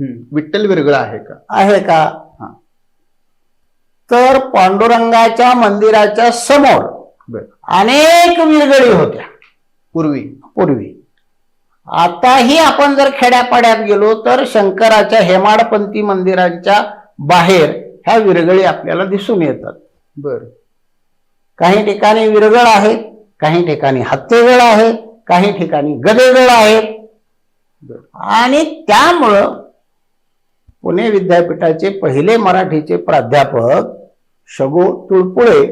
विठ्ठल विरगळ आहे का? आहे का? हा. तर पांडुरंगाच्या मंदिराच्या समोर अनेक विरगळी होत्या. पूर्वी? पूर्वी. आताही आपण जर खेड्यापाड्यात गेलो तर शंकराच्या हेमाडपंथी मंदिरांच्या बाहेर ह्या विरगळी आपल्याला दिसून येतात. बर. काही ठिकाणी विरगळ आहेत काही ठिकाणी हत्तेगळ आहे काही ठिकाणी गदेगळ आहेत बर. आणि त्यामुळं पुणे विद्यापीठाचे पहिले मराठीचे प्राध्यापक शगो तुळपुळे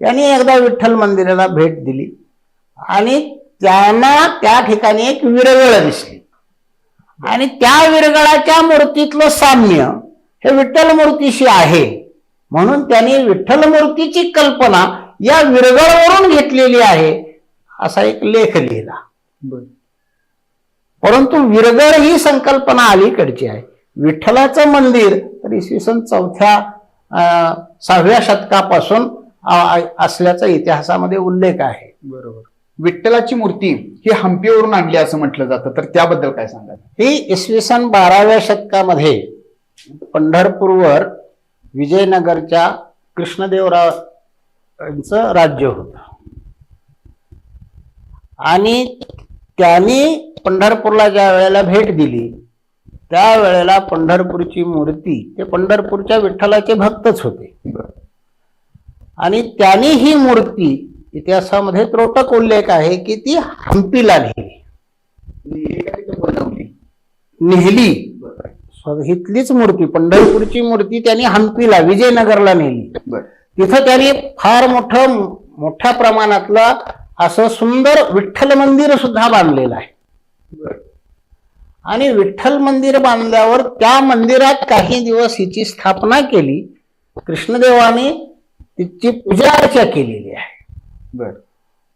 यांनी एकदा विठ्ठल मंदिराला भेट दिली. आणि त्यांना त्या ठिकाणी एक विरगळ दिसली. आणि त्या विरगळाच्या मूर्तीतलं साम्य हे विठ्ठल मूर्तीशी आहे. म्हणून त्यांनी विठ्ठल मूर्तीची कल्पना या विरगळवरून घेतलेली आहे असा एक लेख लिहिला. परंतु विरगळ ही संकल्पना अलीकडची आहे. विठ्ठलाचं मंदिर तर इसवी सन चौथ्या सहाव्या शतकापासून असल्याचा इतिहासामध्ये उल्लेख आहे. बरोबर. विठ्ठलाची मूर्ती ही हम्पीवरून आणली असं म्हटलं जातं तर त्याबद्दल काय सांगाल? ही इसवी सन बाराव्या शतकामध्ये पंढरपूरवर विजयनगरच्या कृष्णदेवरायांचं राज्य होतं. आणि त्यांनी पंढरपूरला ज्या वेळेला भेट दिली त्यावेळेला पंढरपूरची मूर्ती ते पंढरपूरच्या विठ्ठलाचे भक्तच होते. आणि त्यांनी ही मूर्ती इतिहासामध्ये त्रोटक उल्लेख आहे की ती हम्पीला नेली. स्व- इथलीच मूर्ती पंढरपूरची मूर्ती त्यांनी हम्पीला विजयनगरला नेली. तिथं त्यांनी फार मोठं मोठ्या प्रमाणातलं असं सुंदर विठ्ठल मंदिर सुद्धा बांधलेलं आहे. आणि विठ्ठल मंदिर बांधल्यावर त्या मंदिरात काही दिवस हिची स्थापना केली. कृष्णदेवाने तिची पूजा अर्चा केलेली आहे. बर.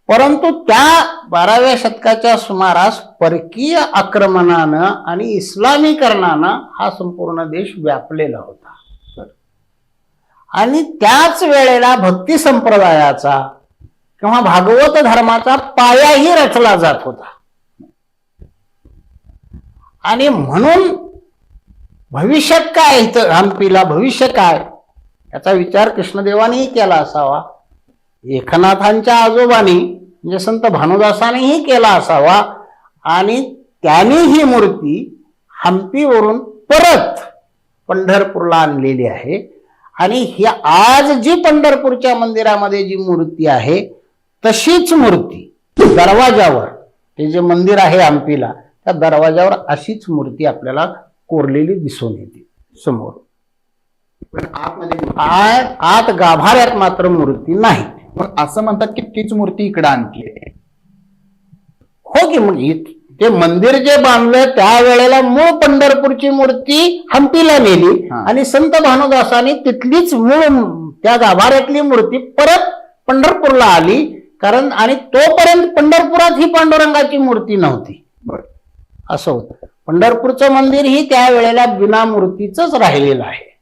परंतु त्या बाराव्या शतकाच्या सुमारास परकीय आक्रमणानं आणि इस्लामीकरणानं हा संपूर्ण देश व्यापलेला होता. आणि त्याच वेळेला भक्ती संप्रदायाचा किंवा भागवत धर्माचा पायाही रचला जात होता. आणि म्हणून भविष्यात काय इथं हम्पीला भविष्य काय? याचा विचार कृष्णदेवानेही केला असावा. एकनाथांच्या आजोबांनी म्हणजे संत भानुदासानेही केला असावा. आणि त्यांनी ही मूर्ती हम्पीवरून परत पंढरपूरला आणलेली आहे. आणि ही आज जी पंढरपूरच्या मंदिरामध्ये जी मूर्ती आहे तशीच मूर्ती दरवाजावर ते जे मंदिर आहे हम्पीला त्या दरवाजावर अशीच मूर्ती आपल्याला कोरलेली दिसून येते समोर. पण आतमध्ये मूर्ती- आत आत गाभाऱ्यात मात्र मूर्ती नाही. मग असं म्हणतात की तीच मूर्ती इकडे आणली हो की इत- ते मंदिर जे बांधलं त्यावेळेला मूळ पंढरपूरची मूर्ती हम्पीला नेली. आणि संत भानुदासाने तिथलीच मूळ त्या गाभाऱ्यातली मूर्ती परत पंढरपूरला आली कारण आणि तोपर्यंत पंढरपुरात ही पांडुरंगाची मूर्ती नव्हती. असं होतं. पंढरपूरचं मंदिर ही त्यावेळेला बिना मूर्तीचंच राहिलेलं आहे.